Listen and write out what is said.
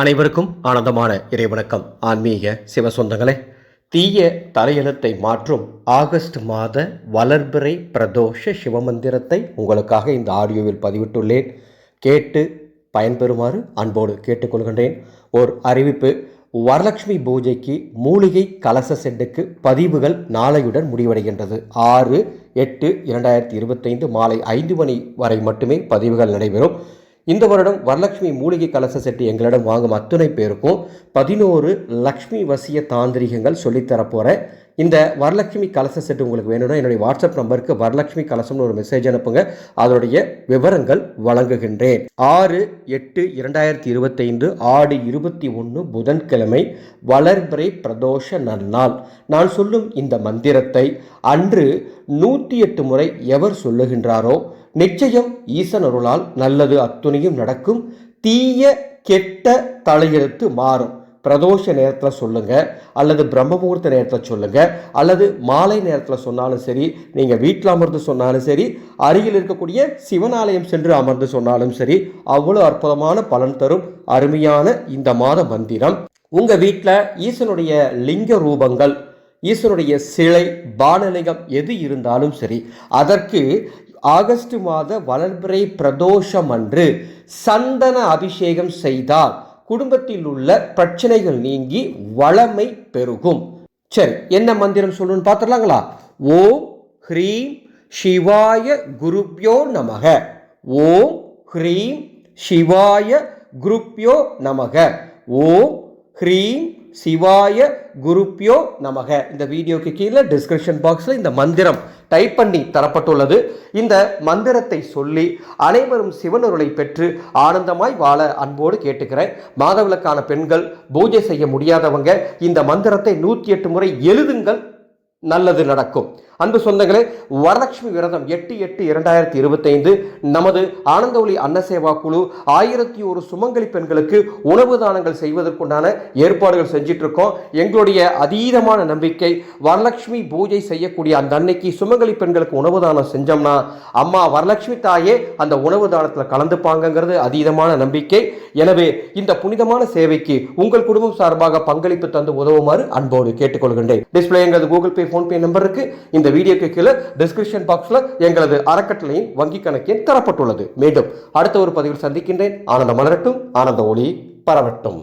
அனைவருக்கும் ஆனந்தமான இறைவணக்கம். ஆன்மீக சிவ சொந்தங்களே தீய தலையெழுத்தை மாற்றும் ஆகஸ்ட் மாத வளர்பிறை பிரதோஷ சிவமந்திரத்தை உங்களுக்காக இந்த ஆடியோவில் பதிவிட்டுள்ளேன். கேட்டு பயன்பெறுமாறு அன்போடு கேட்டுக்கொள்கின்றேன். ஓர் அறிவிப்பு வரலட்சுமி பூஜைக்கு மூலிகை கலச செட்டுக்கு பதிவுகள் நாளையுடன் முடிவடைகின்றது. ஆறு எட்டு இரண்டாயிரத்தி இருபத்தைந்து மாலை ஐந்து மணி வரை மட்டுமே பதிவுகள் நடைபெறும். இந்த வருடம் வரலட்சுமி மூலிகை கலச செட்டு எங்களிடம் வாங்கும் அத்துணை பேருக்கும் பதினோரு லக்ஷ்மி வசிய தாந்திரிகங்கள் சொல்லித்தரப் போகிறேன் இந்த வரலட்சுமி கலச செட்டு உங்களுக்கு வேணும்னா என்னுடைய வாட்ஸ்அப் நம்பருக்கு வரலட்சுமி கலசம்னு ஒரு மெசேஜ் அனுப்புங்க. அதனுடைய விவரங்கள் வழங்குகின்றேன். ஆறு எட்டு இரண்டாயிரத்தி இருபத்தைந்து ஆடு இருபத்தி ஒன்று புதன்கிழமை வளர்பிறை பிரதோஷ நன்னாள். நான் சொல்லும் இந்த மந்திரத்தை அன்று நூற்றி எட்டு முறை எவர் சொல்லுகின்றாரோ நிச்சயம் ஈசன் அருளால் நல்லது அத்துணையும் நடக்கும். தீய கெட்ட தலையெழுத்து மாறும். பிரதோஷ நேரத்தில் சொல்லுங்க அல்லது பிரம்மமுகூர்த்த நேரத்தில் சொல்லுங்க அல்லது மாலை நேரத்தில் சொன்னாலும் சரி நீங்கள் வீட்டில் அமர்ந்து சொன்னாலும் சரி அருகில் இருக்கக்கூடிய சிவனாலயம் சென்று அமர்ந்து சொன்னாலும் சரி அவ்வளோ அற்புதமான பலன் தரும் அருமையான இந்த மாத மந்திரம். உங்கள் வீட்டில் ஈசனுடைய லிங்க ரூபங்கள் ஈஸ்வருடைய சிலை பானலிங்கம் எது இருந்தாலும் சரி அதற்கு ஆகஸ்ட் மாத வளர்பிறை பிரதோஷம் அன்று சந்தன அபிஷேகம் செய்தால் குடும்பத்தில் உள்ள பிரச்சனைகள் நீங்கி வளமை பெருகும். சரி என்ன மந்திரம் சொல்லணும்னு பார்த்துடலாங்களா? ஓம் ஹ்ரீம் சிவாய குருப்யோ நமக. ஓம் ஹ்ரீம் சிவாய குருப்யோ நமக. ஓம் ஹ்ரீம் சிவாய குருப்யோ நமக. இந்த வீடியோக்கு கீழே டிஸ்கிரிப்ஷன் பாக்ஸில் இந்த மந்திரம் டைப் பண்ணி தரப்பட்டுள்ளது. இந்த மந்திரத்தை சொல்லி அனைவரும் சிவனருளை பெற்று ஆனந்தமாய் வாழ அன்போடு கேட்டுக்கிறேன். மாதவிலக்கான பெண்கள் பூஜை செய்ய முடியாதவங்க இந்த மந்திரத்தை நூற்றி எட்டு முறை எழுதுங்கள் நல்லது நடக்கும். அன்பு சொந்தங்களே வரலட்சுமி விரதம் எட்டு எட்டு இரண்டாயிரத்தி இருபத்தைந்து நமது ஆனந்த ஒளி அன்னசேவா குழு ஆயிரத்தி ஒரு சுமங்கலி பெண்களுக்கு உணவு தானங்கள் செய்வதற்குண்டான ஏற்பாடுகள் செஞ்சிட்டு இருக்கோம் எங்களுடைய அதீதமான நம்பிக்கை வரலட்சுமி பூஜை செய்யக்கூடிய அந்த அன்னைக்கு சுமங்கலி பெண்களுக்கு உணவு தானம் செஞ்சோம்னா அம்மா வரலட்சுமி தாயே அந்த உணவு தானத்தில் கலந்துப்பாங்கங்கிறது அதீதமான நம்பிக்கை. எனவே இந்த புனிதமான சேவைக்கு உங்கள் குடும்பம் சார்பாக பங்களிப்பு தந்து உதவுமாறு அன்போடு கேட்டுக்கொள்கின்றேன். டிஸ்பிளே எங்களது கூகுள் பே ஃபோன்பே நம்பருக்கு. இந்த வீடியோக்கு கீழே டிஸ்கிரிப்ஷன் பாக்ஸில் எங்களது அறக்கட்டளையின் வங்கி கணக்கில் தரப்பட்டுள்ளது. மீண்டும் அடுத்த ஒரு பதிவில் சந்திக்கின்றேன். ஆனந்த மலரட்டும். ஆனந்த ஒளி பரவட்டும்.